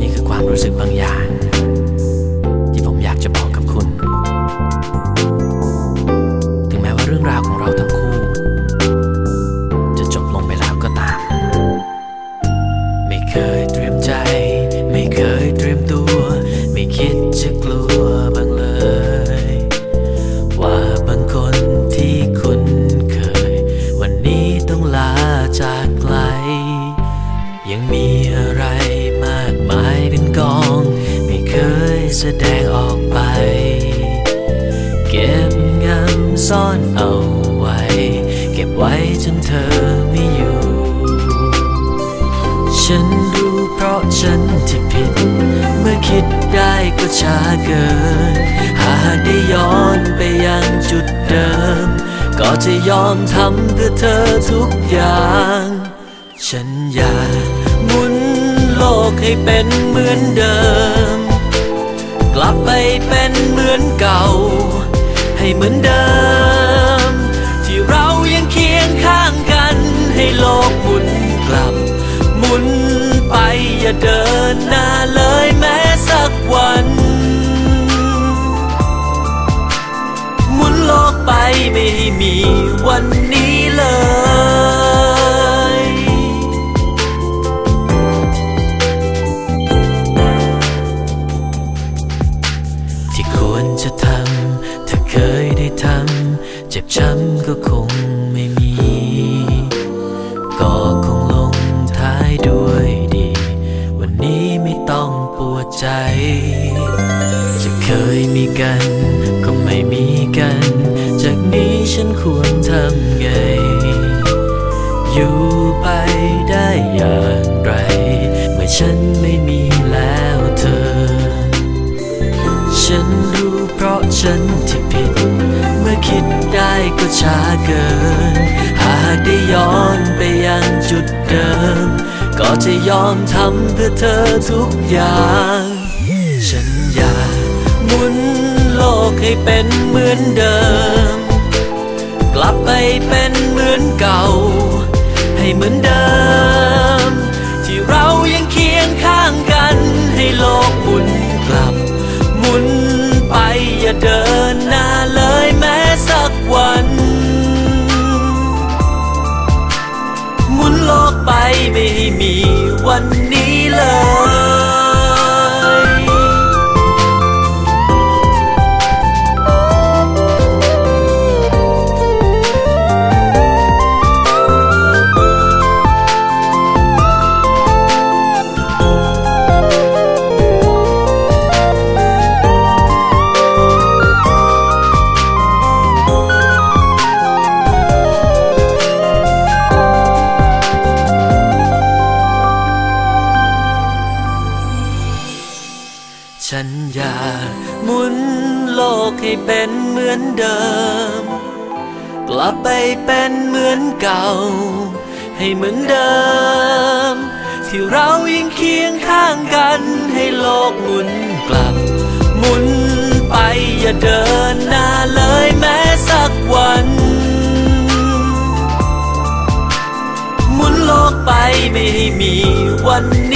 นี่คือความรู้สึกบางอย่าง แสดงออกไป เก็บงำซ่อนเอาไว้ เก็บไว้จนเธอไม่อยู่ ฉันรู้เพราะฉันที่ผิด เมื่อคิดได้ก็ช้าเกิน หากได้ย้อนไปยังจุดเดิม ก็จะยอมทำเพื่อเธอทุกอย่าง ฉันอยากหมุนโลกให้เป็นเหมือนเดิม ลับไปเป็นเหมือนเก่า ให้เหมือนเดิม ควรจะทำ ถ้าเคยได้ทำ เจ็บช้ำก็คง ก็ช้าเกิน หากได้ย้อนไปยังจุดเดิม ก็จะยอมทำเพื่อเธอทุกอย่าง ฉันอยากหมุนโลกให้เป็นเหมือนเดิม กลับไปเป็นเหมือนเก่า ให้เหมือนเดิม วั หมุนโลกให้เป็นเหมือนเดิม กลับไปเป็นเหมือนเก่า ให้เหมือนเดิม ที่เรายังเคียงข้างกันให้โลกหมุนกลับ หมุนไปอย่าเดินหน้าเลยแม้สักวันหมุนโลกไปไม่ให้มีวันนี้